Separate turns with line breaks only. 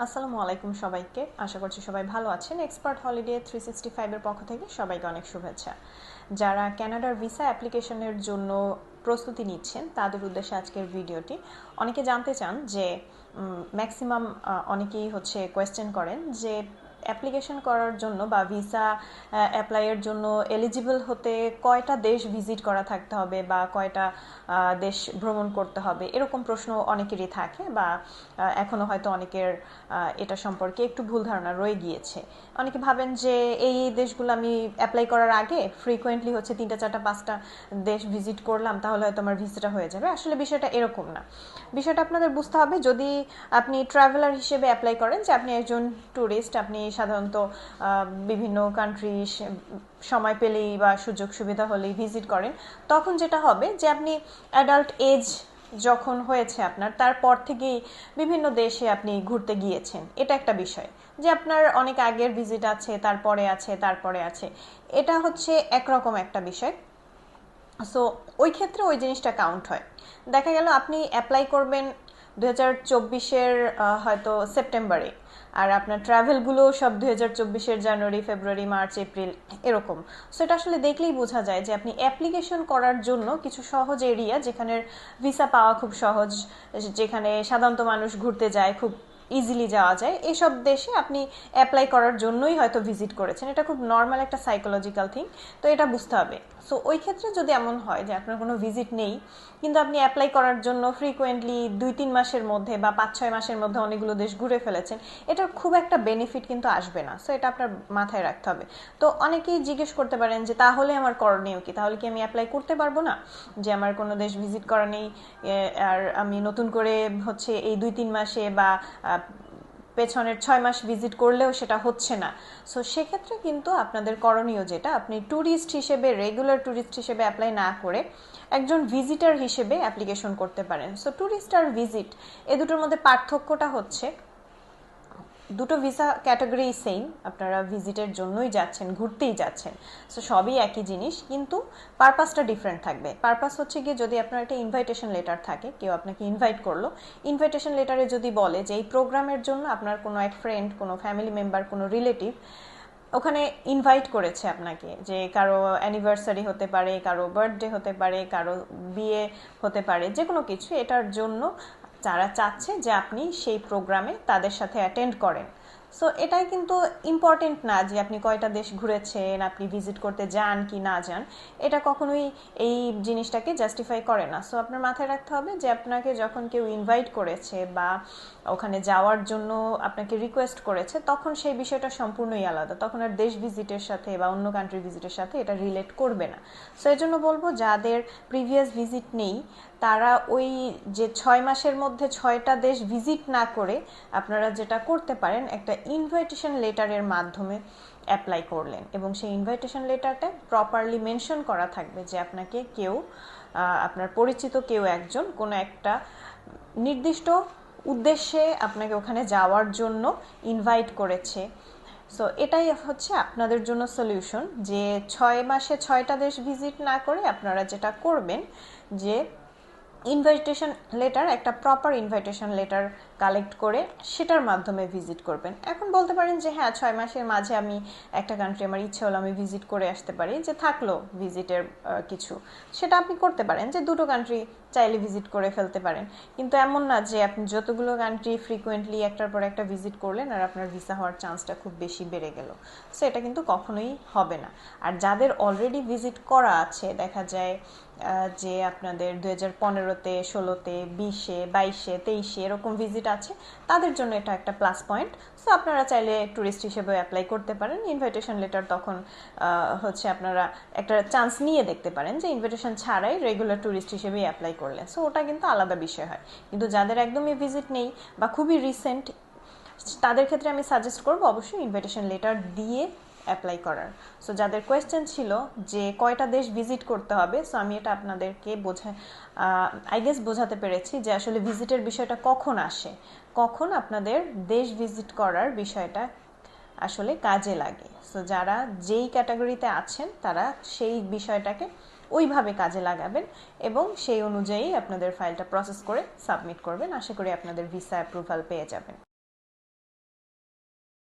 আসসালামু আলাইকুম সবাইকে। আশা করছি সবাই ভালো আছেন। এক্সপার্ট হলিডে থ্রি সিক্সটি ফাইভের পক্ষ থেকে সবাইকে অনেক শুভেচ্ছা। যারা ক্যানাডার ভিসা অ্যাপ্লিকেশনের জন্য প্রস্তুতি নিচ্ছেন, তাদের উদ্দেশ্যে আজকের ভিডিওটি। অনেকে জানতে চান যে ম্যাক্সিমাম অনেকেই হচ্ছে কোয়েশ্চেন করেন যে অ্যাপ্লিকেশন করার জন্য বা ভিসা অ্যাপ্লাইয়ের জন্য এলিজিবল হতে কয়টা দেশ ভিজিট করা থাকতে হবে বা কয়টা দেশ ভ্রমণ করতে হবে? এরকম প্রশ্ন অনেকেরই থাকে বা এখনও হয়তো অনেকের এটা সম্পর্কে একটু ভুল ধারণা রয়ে গিয়েছে। অনেকে ভাবেন যে এই দেশগুলো আমি অ্যাপ্লাই করার আগে ফ্রিকোয়েন্টলি হচ্ছে তিনটা, চারটা, পাঁচটা দেশ ভিজিট করলাম, তাহলে হয়তো আমার ভিসাটা হয়ে যাবে। আসলে বিষয়টা এরকম না। বিষয়টা আপনাদের বুঝতে হবে, যদি আপনি ট্রাভেলার হিসেবে অ্যাপ্লাই করেন যে আপনি একজন ট্যুরিস্ট আপনি সাধারণত বিভিন্ন কান্ট্রি সময় পেলেই বা সুযোগ সুবিধা হলেই ভিজিট করেন। তখন যেটা হবে যে আপনি অ্যাডাল্ট এজ যখন হয়েছে আপনার, তারপর থেকেই বিভিন্ন দেশে আপনি ঘুরতে গিয়েছেন। এটা একটা বিষয়। যে আপনার অনেক আগের ভিজিট আছে, তারপরে আছে তারপরে আছে। এটা হচ্ছে একরকম একটা বিষয়। সো ওই ক্ষেত্রে ওই জিনিসটা কাউন্ট হয়। দেখা গেল আপনি অ্যাপ্লাই করবেন দু হাজার চব্বিশের হয়তো সেপ্টেম্বরে। আর আপনার ট্রাভেলগুলো সব দুই হাজার চব্বিশের জানুয়ারি, ফেব্রুয়ারি, মার্চ, এপ্রিল, এরকম। সো এটা আসলে দেখলেই বোঝা যায় যে আপনি অ্যাপ্লিকেশন করার জন্য কিছু সহজ এরিয়া যেখানের ভিসা পাওয়া খুব সহজ, যেখানে সাধারণত মানুষ ঘুরতে যায় খুব ইজিলি যাওয়া যায়। এসব দেশে আপনি অ্যাপ্লাই করার জন্যই হয়তো ভিজিট করেছেন। এটা খুব নর্মাল একটা সাইকোলজিক্যাল থিং তো এটা বুঝতে হবে। সো ওই ক্ষেত্রে যদি এমন হয় যে আপনার কোনো ভিজিট নেই, কিন্তু আপনি অ্যাপ্লাই করার জন্য ফ্রিকোয়েন্টলি দুই তিন মাসের মধ্যে বা পাঁচ ছয় মাসের মধ্যে অনেকগুলো দেশ ঘুরে ফেলেছেন, এটার খুব একটা বেনিফিট কিন্তু আসবে না। সো এটা আপনার মাথায় রাখতে হবে। তো অনেকেই জিজ্ঞেস করতে পারেন যে, তাহলে আমার করণীয় কি? তাহলে কি আমি অ্যাপ্লাই করতে পারব না? যে আমার কোনো দেশ ভিজিট করা নেই আর আমি নতুন করে হচ্ছে এই দুই তিন মাসে বা পেছনের ছয় মাস ভিজিট করলেও সেটা হচ্ছে না। সো সেক্ষেত্রে কিন্তু আপনাদের করণীয় যেটা, আপনি ট্যুরিস্ট হিসেবে রেগুলার ট্যুরিস্ট হিসেবে অ্যাপ্লাই না করে একজন ভিজিটার হিসেবে অ্যাপ্লিকেশন করতে পারেন। সো ট্যুরিস্ট আর ভিজিট এ দুটোর মধ্যে পার্থক্যটা হচ্ছে দুটো ভিসা ক্যাটাগরি সেম আপনারা ভিজিটের জন্যই যাচ্ছেন, ঘুরতেই যাচ্ছেন। সো সবই একই জিনিস, কিন্তু পারপাসটা ডিফারেন্ট থাকবে। পারপাস হচ্ছে গিয়ে যদি আপনার একটা ইনভাইটেশন লেটার থাকে, কেউ আপনাকে ইনভাইট করল ইনভাইটেশন লেটারে যদি বলে যে এই প্রোগ্রামের জন্য আপনার কোনো এক ফ্রেন্ড কোনো ফ্যামিলি মেম্বার কোনো রিলেটিভ ওখানে ইনভাইট করেছে আপনাকে যে কারও অ্যানিভার্সারি হতে পারে, কারও বার্থডে হতে পারে, কারও বিয়ে হতে পারে যে কোনো কিছু, এটার জন্য যারা চাচ্ছে যে আপনি সেই প্রোগ্রামে তাদের সাথে অ্যাটেন্ড করেন। সো এটাই কিন্তু ইম্পর্টেন্ট না যে আপনি কয়টা দেশ ঘুরেছেন, আপনি ভিজিট করতে যান কি না যান। এটা কখনোই এই জিনিসটাকে জাস্টিফাই করে না। সো আপনার মাথায় রাখতে হবে যে আপনাকে যখন কেউ ইনভাইট করেছে বা ওখানে যাওয়ার জন্য আপনাকে রিকোয়েস্ট করেছে, তখন সেই বিষয়টা সম্পূর্ণই আলাদা। তখন আর দেশ ভিজিটের সাথে বা অন্য কান্ট্রি ভিজিটের সাথে এটা রিলেট করবে না। সো এই জন্য বলব যাদের প্রিভিয়াস ভিজিট নেই, তারা ওই যে ছয় মাসের মধ্যে ছয়টা দেশ ভিজিট না করে আপনারা যেটা করতে পারেন, একটা ইনভাইটেশন লেটারের মাধ্যমে অ্যাপ্লাই করলেন এবং সেই ইনভাইটেশন লেটারটা প্রপারলি মেনশন করা থাকবে যে আপনাকে কেউ আপনার পরিচিত কেউ একজন কোনো একটা নির্দিষ্ট উদ্দেশ্যে আপনাকে ওখানে যাওয়ার জন্য ইনভাইট করেছে। সো এটাই হচ্ছে আপনাদের জন্য সলিউশন যে ছয় মাসে ছয়টা দেশ ভিজিট না করে আপনারা যেটা করবেন যে ইনভাইটেশন লেটার একটা প্রপার ইনভাইটেশন লেটার কালেক্ট করে সেটার মাধ্যমে ভিজিট করবেন। এখন বলতে পারেন যে হ্যাঁ ছয় মাসের মাঝে আমি একটা কান্ট্রি আমার ইচ্ছে হলো আমি ভিজিট করে আসতে পারি, যে থাকল ভিজিটের কিছু। সেটা আপনি করতে পারেন যে, দুটো কান্ট্রি চাইলে ভিজিট করে ফেলতে পারেন। কিন্তু এমন না যে আপনি যতগুলো কান্ট্রি ফ্রিকুয়েন্টলি একটার পর একটা ভিজিট করলেন আর আপনার ভিসা হওয়ার চান্সটা খুব বেশি বেড়ে গেল। সো এটা কিন্তু কখনোই হবে না। আর যাদের অলরেডি ভিজিট করা আছে, দেখা যায় যে আপনাদের দু হাজার পনেরোতে, ষোলোতে, বিশে, বাইশে, তেইশে এরকম ভিজিট আছে, তাদের জন্য এটা একটা প্লাস পয়েন্ট সো আপনারা চাইলে ট্যুরিস্ট হিসেবে অ্যাপ্লাই করতে পারেন। ইনভাইটেশন লেটার তখন হচ্ছে আপনারা একটা চান্স নিয়ে দেখতে পারেন যে ইনভাইটেশন ছাড়াই রেগুলার ট্যুরিস্ট হিসেবেই অ্যাপ্লাই করলেন সো ওটা কিন্তু আলাদা বিষয় হয়। কিন্তু যাদের একদমই ভিজিট নেই বা খুবই রিসেন্ট তাদের ক্ষেত্রে আমি সাজেস্ট করব অবশ্যই ইনভাইটেশন লেটার দিয়ে অ্যাপ্লাই করার। সো যাদের কোয়েশ্চেন ছিল যে কয়টা দেশ ভিজিট করতে হবে সো আমি এটা আপনাদেরকে বোঝা আই গেস বোঝাতে পেরেছি যে আসলে ভিজিটের বিষয়টা কখন আসে। কখন আপনাদের দেশ ভিজিট করার বিষয়টা আসলে কাজে লাগে। সো যারা যেই ক্যাটাগরিতে আছেন, তারা সেই বিষয়টাকে ওইভাবে কাজে লাগাবেন এবং সেই অনুযায়ী আপনাদের ফাইলটা প্রসেস করে সাবমিট করবেন। আশা করি আপনাদের ভিসা অ্যাপ্রুভাল পেয়ে যাবেন।